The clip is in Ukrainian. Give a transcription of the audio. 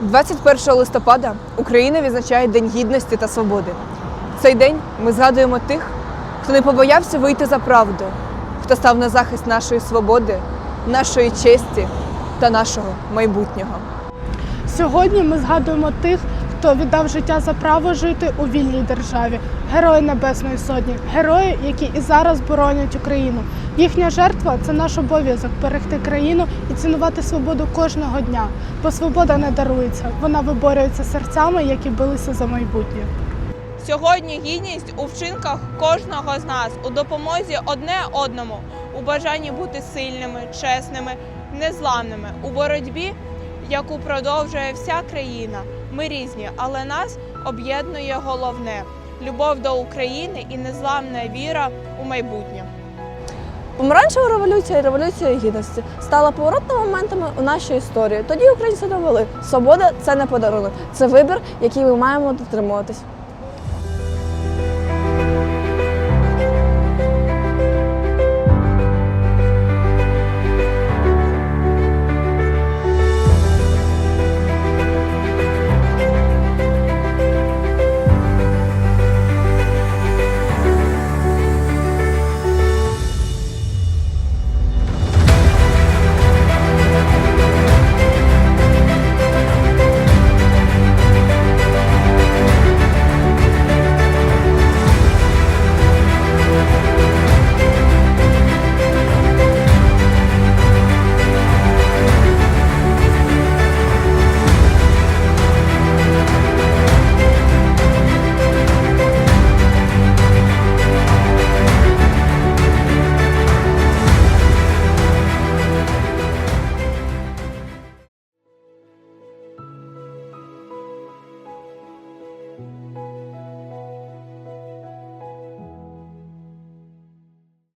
21 листопада Україна відзначає День гідності та свободи. В цей день ми згадуємо тих, хто не побоявся вийти за правду, хто став на захист нашої свободи, нашої честі та нашого майбутнього. Сьогодні ми згадуємо тих, хто віддав життя за право жити у вільній державі, герої Небесної Сотні, герої, які і зараз боронять Україну. Їхня жертва це наш обов'язок берегти країну і цінувати свободу кожного дня. Бо свобода не дарується, вона виборюється серцями, які билися за майбутнє. Сьогодні гідність у вчинках кожного з нас у допомозі одне одному, у бажанні бути сильними, чесними, незламними у боротьбі, яку продовжує вся країна. Ми різні, але нас об'єднує головне любов до України і незламна віра у майбутнє. Помаранчева революція і революція гідності стала поворотними моментами у нашій історії. Тоді українці довели, свобода це не подарунок, це вибір, який ми маємо дотримуватись.